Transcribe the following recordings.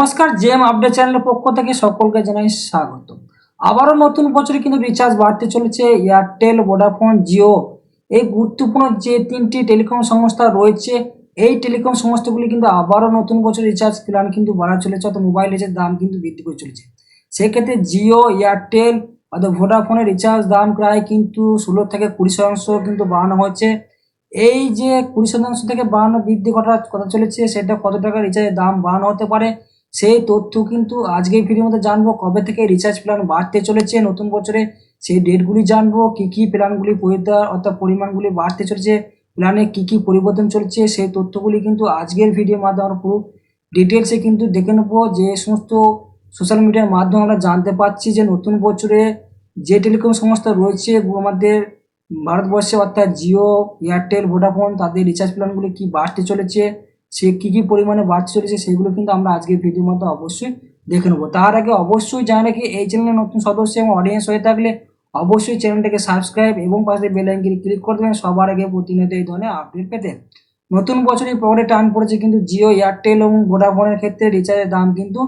নমস্কার জেম আপডেট চ্যানেলের পক্ষ থেকে সকলকে জানাই স্বাগত আবারও নতুন বছরে কিন্তু রিচার্জ বাড়তে চলেছে এয়ারটেল ভোডাফোন জিও এই গুরুত্বপূর্ণ যে তিনটি টেলিকম সংস্থা রয়েছে, এই টেলিকম সংস্থাগুলি কিন্তু আবারও নতুন বছর রিচার্জ প্ল্যান কিন্তু বাড়া চলেছে, অর্থাৎ মোবাইল রিচার্জ দাম কিন্তু বৃদ্ধি করে চলেছে। সেক্ষেত্রে জিও এয়ারটেল অর্থাৎ ভোডাফোনের রিচার্জ দাম প্রায় কিন্তু ষোলো থেকে কুড়ি শতাংশ কিন্তু বাড়ানো হয়েছে। এই যে কুড়ি শতাংশ থেকে বাড়ানো বৃদ্ধি করার কথা চলেছে, সেটা কত টাকা রিচার্জের দাম বাড়ানো হতে পারে? সেই তথ্য কিন্তু আজকের ভিডিওর মধ্যে জানব। কবে থেকে রিচার্জ প্ল্যান বাড়তে চলেছে, নতুন বছরে সেই ডেটগুলি জানব, কি কি প্ল্যানগুলি অর্থাৎ পরিমাণগুলি বাড়তে চলেছে প্ল্যানে কি কি পরিবর্তন চলছে, সেই তথ্যগুলি কিন্তু আজকের ভিডিওর মাধ্যমে আমরা পুরো ডিটেলসে কিন্তু দেখে নেব। যে সমস্ত সোশ্যাল মিডিয়ার মাধ্যমে আমরা জানতে পারছি যে নতুন বছরে যে টেলিকম সংস্থা রয়েছে, আমাদের ভারতবর্ষে অর্থাৎ জিও এয়ারটেল ভোডাফোন তাদের রিচার্জ প্ল্যানগুলি কি বাড়তে চলেছে সে কী কী পরিমাণে বাড়তে চলেছে সেগুলো কিন্তু আমরা আজকের ভিডিওর মধ্যে অবশ্যই দেখে নেব। তার আগে অবশ্যই জানা রাখি, এই চ্যানেলে নতুন সদস্য এবং অডিয়েন্স হয়ে থাকলে অবশ্যই চ্যানেলটাকে সাবস্ক্রাইব এবং পাশে বেল আইকনটি ক্লিক করে দেবেন, সবার আগে প্রতিনিয়ত এই ধরনের আপডেট পেতে। নতুন বছরের পরে টান পড়েছে কিন্তু জিও এয়ারটেল এবং ভোডাফোনের ক্ষেত্রে রিচার্জের দাম কিন্তু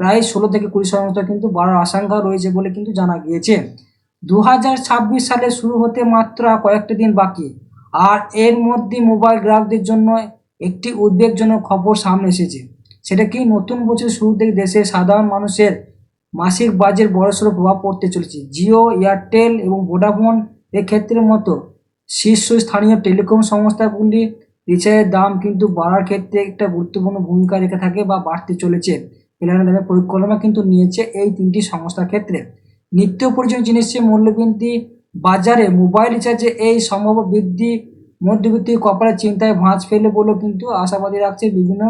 প্রায় ষোলো থেকে কুড়ি শতাংশ কিন্তু বাড়ার আশঙ্কা রয়েছে বলে কিন্তু জানা গিয়েছে। দু ছাব্বিশ সালে শুরু হতে মাত্র কয়েকটা দিন বাকি। আর এর মধ্যে মোবাইল গ্রাহকদের জন্য একটি উদ্বেগজনক খবর সামনে এসেছে। সেটা কি নতুন বছর শুরু থেকে দেশের সাধারণ মানুষের মাসিক বাজেট বড়সড় প্রভাব পড়তে চলেছে? জিও, এয়ারটেল এবং ভোডাফোন এর ক্ষেত্রের মতো শীর্ষস্থানীয় টেলিকম সংস্থাগুলি রিচার্জের দাম কিন্তু বাড়ার ক্ষেত্রে একটা গুরুত্বপূর্ণ ভূমিকা রেখে থাকে বা বাড়তে চলেছে। প্ল্যানের দামে পরিকল্পনা কিন্তু নিয়েছে এই তিনটি সংস্থার ক্ষেত্রে। নিত্য প্রয়োজনীয় জিনিসের মূল্যবৃদ্ধি বাজারে মোবাইল রিচার্জে এই সম্ভাব্য বৃদ্ধি মধ্যবিত্তি কপালের চিন্তায় ভাঁজ ফেলে বলেও কিন্তু আশাবাদী রাখছে বিভিন্ন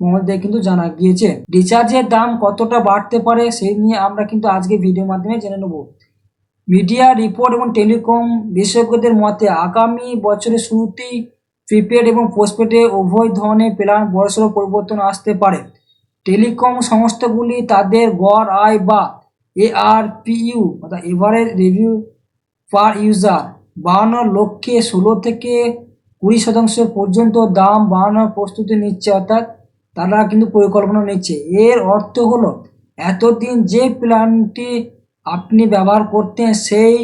মহল থেকে কিন্তু জানা গিয়েছে। রিচার্জের দাম কতটা বাড়তে পারে সেই নিয়ে আমরা কিন্তু আজকে ভিডিওর মাধ্যমে জেনে নেব। মিডিয়া, রিপোর্ট এবং টেলিকম বিশেষজ্ঞদের মতে আগামী বছরের শুরুতেই প্রিপেড এবং পোস্টপেডে উভয় ধরনের প্ল্যান বড়সড় পরিবর্তন আসতে পারে। টেলিকম সংস্থাগুলি তাদের গড়, আয় বা এআরপিইউ অর্থাৎ এভারেজ রিভিউ পার ইউজার বাড়ানোর লক্ষ্যে ষোলো থেকে কুড়ি শতাংশ পর্যন্ত দাম বাড়ানোর প্রস্তুতি নিচ্ছে, অর্থাৎ তারা কিন্তু পরিকল্পনা নিচ্ছে। এর অর্থ হলো, এতদিন যে প্ল্যানটি আপনি ব্যবহার করতেন, সেই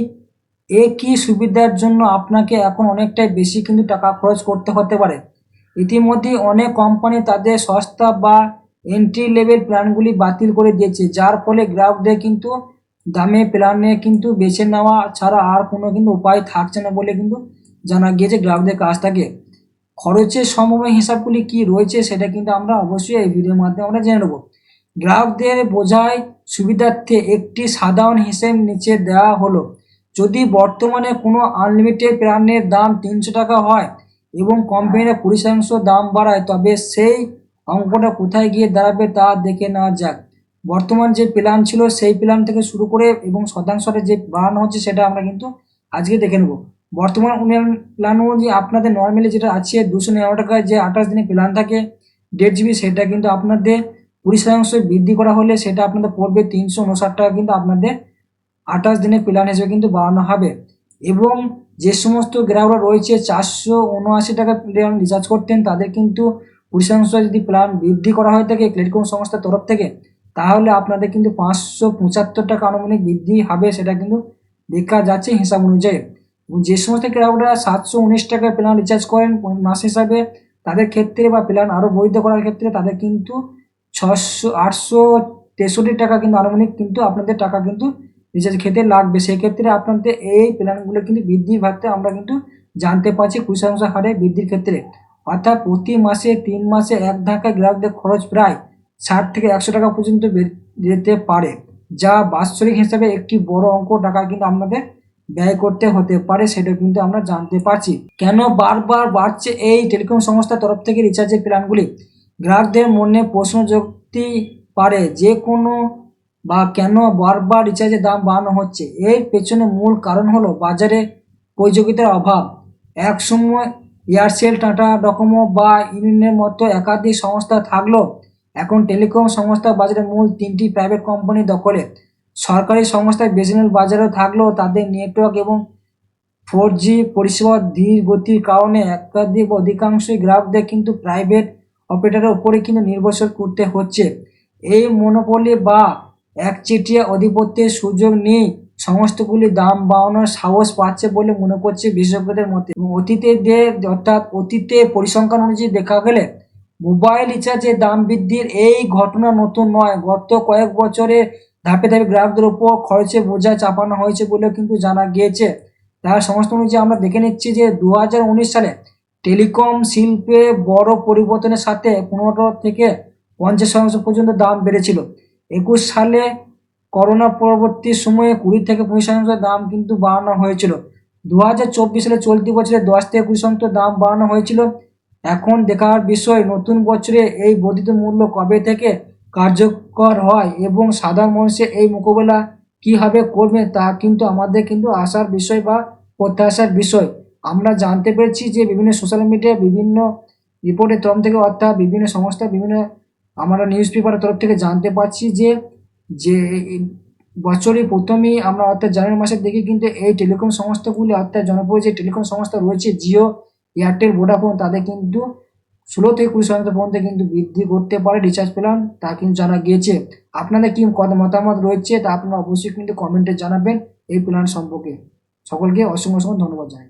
একই সুবিধার জন্য আপনাকে এখন অনেকটাই বেশি কিন্তু টাকা খরচ করতে হতে পারে। ইতিমধ্যেই অনেক কোম্পানি তাদের সস্তা বা এন্ট্রি লেভেল প্ল্যানগুলি বাতিল করে দিয়েছে, যার ফলে গ্রাহকদের কিন্তু দামে প্ল্যানে কিন্তু বেছে নেওয়া ছাড়া আর কোনো কিন্তু উপায় থাকছে না বলে কিন্তু জানা গিয়েছে গ্রাহকদের কাছ থেকে। খরচের সমময় হিসাবগুলি কি রয়েছে সেটা কিন্তু আমরা অবশ্যই এই ভিডিওর মাধ্যমে আমরা জেনে নেব। গ্রাহকদের বোঝায় সুবিধার্থে একটি সাধারণ হিসেব নিচে দেওয়া হলো। যদি বর্তমানে কোনো আনলিমিটেড প্ল্যানের দাম তিনশো টাকা হয় এবং কোম্পানিরা কুড়ি শতাংশ দাম বাড়ায়, তবে সেই অঙ্কটা কোথায় গিয়ে দাঁড়াবে তা দেখে নেওয়া যাক। বর্তমান যে প্ল্যান ছিল, সেই প্ল্যান থেকে শুরু করে এবং শতাংশটা যে বাড়ানো হচ্ছে, সেটা আমরা কিন্তু আজকে দেখে নেব। বর্তমান উন্নয়ন প্ল্যান অনুযায়ী আপনাদের নর্মালি যেটা আছে, দুশো নিরানব্বই টাকায় যে আঠাশ দিনের প্ল্যান থাকে, দেড় জিবি সেটা কিন্তু আপনাদের কুড়ি শতাংশ বৃদ্ধি করা হলে সেটা আপনাদের পড়বে তিনশো উনষাট টাকা কিন্তু আপনাদের আঠাশ দিনের প্ল্যান হিসেবে কিন্তু বাড়ানো হবে। এবং যে সমস্ত গ্রাহকরা রয়েছে, চারশো উনআশি টাকা প্ল্যান রিচার্জ করতেন, তাদের কিন্তু কুড়ি শতাংশ যদি প্ল্যান বৃদ্ধি করা হয়ে থাকে টেলিকম সংস্থার তরফ থেকে তাহলে আপনাদের কিন্তু পাঁচশো পঁচাত্তর টাকা আনুমানিক বৃদ্ধি হবে, সেটা কিন্তু দেখা যাচ্ছে হিসাব অনুযায়ী। যে সমস্ত গ্রাহকরা সাতশো উনিশ টাকায় প্ল্যান রিচার্জ করেন মাস হিসাবে, তাদের ক্ষেত্রে বা প্ল্যান আরও বৈধ করার ক্ষেত্রে তাদের কিন্তু ছশো আটশো তেষট্টি টাকা কিন্তু আনুমানিক কিন্তু আপনাদের টাকা কিন্তু রিচার্জ খেতে লাগবে। সেক্ষেত্রে আপনাদের এই প্ল্যানগুলো কিন্তু বৃদ্ধি ভাতে আমরা কিন্তু জানতে পারছি শতাংশ হারে বৃদ্ধির ক্ষেত্রে। অর্থাৎ প্রতি মাসে, তিন মাসে এক ধাক্কায় গ্রাহকদের খরচ প্রায় ষাট থেকে একশো টাকা পর্যন্ত যেতে পারে, যা বাৎসরিক হিসাবে একটি বড় অঙ্ক টাকা কিন্তু আপনাদের ব্যয় করতে হতে পারে, সেটা কিন্তু আমরা জানতে পারছি। কেন বারবার বাড়ছে এই টেলিকম সংস্থার তরফ থেকে রিচার্জের প্ল্যানগুলি? গ্রাহকদের মনে প্রশ্ন যুক্তি পারে যে কোনো বা কেন বারবার রিচার্জের দাম বাড়ানো হচ্ছে। এর পেছনে মূল কারণ হলো বাজারে প্রতিযোগিতার অভাব। এক সময় এয়ারসেল, টাটা ডকোমো বা ইউনিয়নের মতো একাধিক সংস্থা থাকলেও এখন টেলিকম সংস্থা বাজারে মূল তিনটি প্রাইভেট কোম্পানি দখলে। সরকারি সংস্থা বেসিনাল বাজারেও থাকলেও তাদের নেটওয়ার্ক এবং ফোর জি পরিষেবা ধীর গতির কারণে একাধিক অধিকাংশই গ্রাহকদের কিন্তু প্রাইভেট অপারেটরের উপরে কিন্তু নির্ভরশীল করতে হচ্ছে। এই মনোপলি বা একচেটিয়া আধিপত্যের সুযোগ নিয়ে সমস্তগুলি দাম বাড়ানোর সাহস পাচ্ছে বলে মনে করছে বিশেষজ্ঞদের মতে। এবং অতীতে যে অর্থাৎ অতীতে পরিসংখ্যান অনুযায়ী দেখা গেলে মোবাইল রিচার্জের দাম বৃদ্ধির এই ঘটনা নতুন নয়। গত কয়েক বছরে ধাপে ধাপে গ্রাহকদের উপর খরচে বোঝা চাপানো হয়েছে বলেও কিন্তু জানা গিয়েছে। তার সমস্ত অনুযায়ী আমরা দেখে নিচ্ছি যে দু হাজার উনিশ সালে টেলিকম শিল্পে বড় পরিবর্তনের সাথে পনেরো থেকে পঞ্চাশ শতাংশ পর্যন্ত দাম বেড়েছিল। একুশ সালে করোনা পরবর্তী সময়ে কুড়ি থেকে পঁচিশ শতাংশ দাম কিন্তু বাড়ানো হয়েছিল। দু হাজার চব্বিশ সালে চলতি বছরে দশ থেকে কুড়ি শতাংশ দাম বাড়ানো হয়েছিল। এখন দেখার বিষয়, নতুন বছরে এই বর্ধিত মূল্য কবে থেকে কার্যকর হয় এবং সাধারণ মানুষের এই মোকাবেলা কীভাবে করবে তা কিন্তু আমাদের কিন্তু আশার বিষয় বা প্রত্যাশার বিষয়। আমরা জানতে পেরেছি যে বিভিন্ন সোশ্যাল মিডিয়ায় বিভিন্ন রিপোর্টের তরফ থেকে অর্থাৎ বিভিন্ন সংস্থা, বিভিন্ন আমরা নিউজ পেপারের তরফ থেকে জানতে পারছি যে যে এই বছরের প্রথমেই আমরা অর্থাৎ জানুয়ারি মাসে দেখি কিন্তু এই টেলিকম সংস্থাগুলি অর্থাৎ জনপ্রিয় যে টেলিকম সংস্থা রয়েছে জিও এয়ারটেল ভোডাফোন তাদের কিন্তু ষোলো থেকে কুড়ি শতাংশ পর্যন্ত কিন্তু বৃদ্ধি করতে পারে রিচার্জ প্ল্যান তা কিন্তু জানা গিয়েছে। আপনাদের কি কত মতামত রয়েছে তা আপনারা অবশ্যই কিন্তু কমেন্টে জানাবেন এই প্ল্যান সম্পর্কে। সকলকে অসংখ্য অসংখ্য ধন্যবাদ জানাই।